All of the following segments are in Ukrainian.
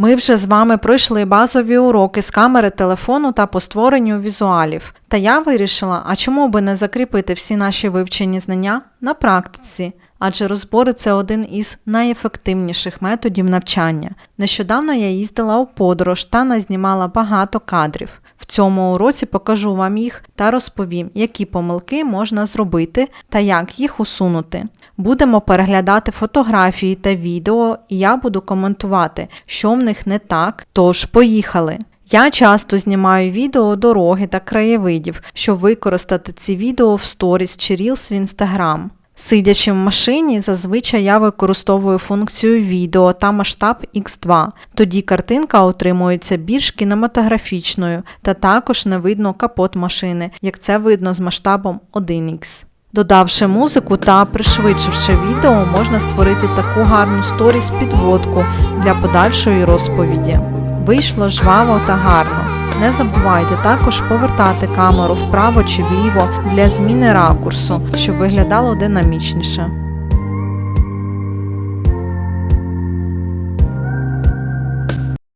Ми вже з вами пройшли базові уроки з камери телефону та по створенню візуалів. Та я вирішила, а чому би не закріпити всі наші вивчені знання на практиці? Адже розбори це один із найефективніших методів навчання. Нещодавно я їздила у подорож та назнімала багато кадрів. Цьому уроці покажу вам їх та розповім, які помилки можна зробити та як їх усунути. Будемо переглядати фотографії та відео, і я буду коментувати, що в них не так. Тож, поїхали! Я часто знімаю відео дороги та краєвидів, щоб використати ці відео в сторіс чи Reels в Instagram. Сидячи в машині, зазвичай я використовую функцію відео та масштаб X2. Тоді картинка отримується більш кінематографічною та також не видно капот машини, як це видно з масштабом 1X. Додавши музику та пришвидшивши відео, можна створити таку гарну сторіс підводку для подальшої розповіді. Вийшло жваво та гарно. Не забувайте також повертати камеру вправо чи вліво для зміни ракурсу, щоб виглядало динамічніше.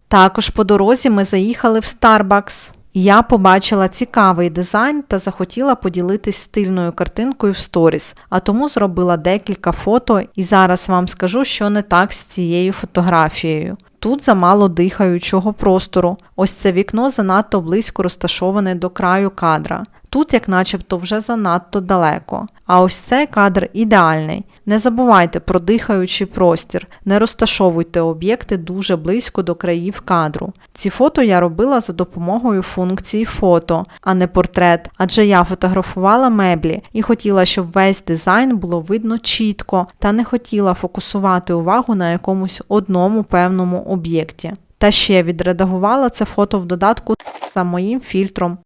Також по дорозі ми заїхали в Starbucks. Я побачила цікавий дизайн та захотіла поділитись стильною картинкою в сторіс, а тому зробила декілька фото і зараз вам скажу, що не так з цією фотографією. Тут замало дихаючого простору. Ось це вікно занадто близько розташоване до краю кадра. Тут, як начебто, вже занадто далеко. А ось цей кадр ідеальний. Не забувайте про дихаючий простір, не розташовуйте об'єкти дуже близько до країв кадру. Ці фото я робила за допомогою функції фото, а не портрет, адже я фотографувала меблі і хотіла, щоб весь дизайн було видно чітко, та не хотіла фокусувати увагу на якомусь одному певному об'єкті. Та ще відредагувала це фото в додатку за моїм фільтром.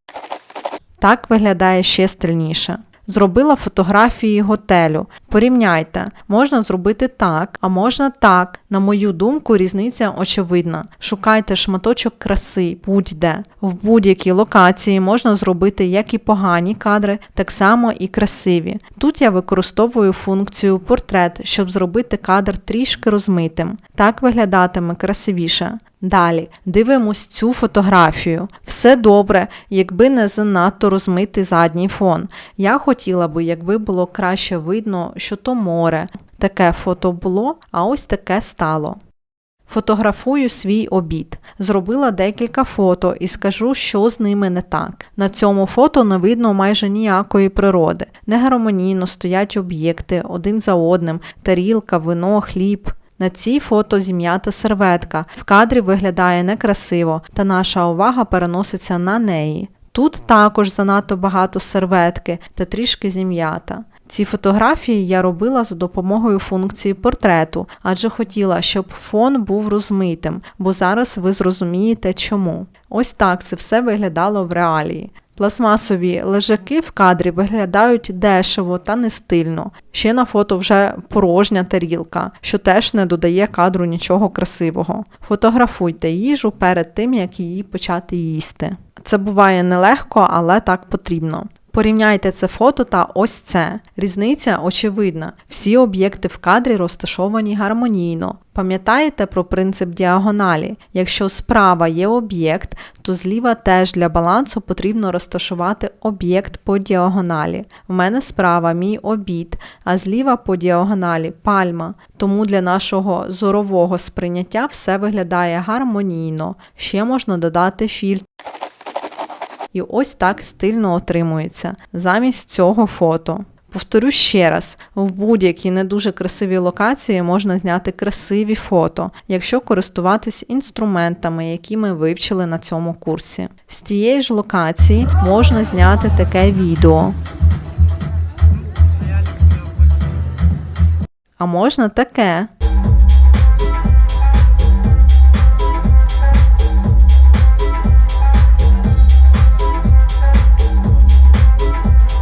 Так виглядає ще стильніше. Зробила фотографії готелю. Порівняйте, можна зробити так, а можна так. На мою думку, різниця очевидна. Шукайте шматочок краси будь-де. В будь-якій локації можна зробити як і погані кадри, так само і красиві. Тут я використовую функцію портрет, щоб зробити кадр трішки розмитим. Так виглядатиме красивіше. Далі дивимось цю фотографію. Все добре, якби не занадто розмитий задній фон. Я хотіла би, якби було краще видно, що то море. Таке фото було, а ось таке стало. Фотографую свій обід. Зробила декілька фото і скажу, що з ними не так. На цьому фото не видно майже ніякої природи. Негармонійно стоять об'єкти один за одним, тарілка, вино, хліб. На цій фото зім'ята серветка. В кадрі виглядає некрасиво, та наша увага переноситься на неї. Тут також занадто багато серветки та трішки зім'ята. Ці фотографії я робила за допомогою функції портрету, адже хотіла, щоб фон був розмитим, бо зараз ви зрозумієте чому. Ось так це все виглядало в реалії. Пластмасові лежаки в кадрі виглядають дешево та не стильно. Ще на фото вже порожня тарілка, що теж не додає кадру нічого красивого. Фотографуйте їжу перед тим, як її почати їсти. Це буває нелегко, але так потрібно. Порівняйте це фото та ось це. Різниця очевидна. Всі об'єкти в кадрі розташовані гармонійно. Пам'ятаєте про принцип діагоналі? Якщо справа є об'єкт, то зліва теж для балансу потрібно розташувати об'єкт по діагоналі. В мене справа мій обід, а зліва по діагоналі пальма. Тому для нашого зорового сприйняття все виглядає гармонійно. Ще можна додати фільтр. І ось так стильно отримується замість цього фото. Повторю ще раз: в будь-якій не дуже красивій локації можна зняти красиві фото, якщо користуватись інструментами, які ми вивчили на цьому курсі. З тієї ж локації можна зняти таке відео. А можна таке.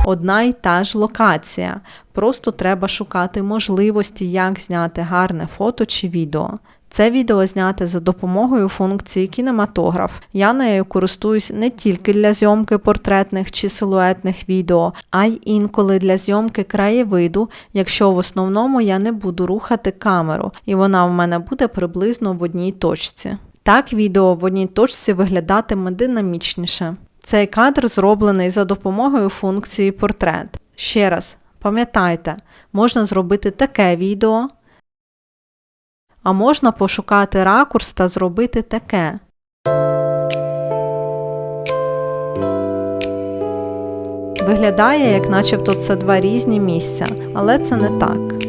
Одна й та ж локація. Просто треба шукати можливості, як зняти гарне фото чи відео. Це відео зняте за допомогою функції кінематограф. Я нею користуюсь не тільки для зйомки портретних чи силуетних відео, а й інколи для зйомки краєвиду, якщо в основному я не буду рухати камеру, і вона в мене буде приблизно в одній точці. Так відео в одній точці виглядатиме динамічніше. Цей кадр зроблений за допомогою функції портрет. Ще раз, пам'ятайте, можна зробити таке відео, а можна пошукати ракурс та зробити таке. Виглядає, як начебто це два різні місця, але це не так.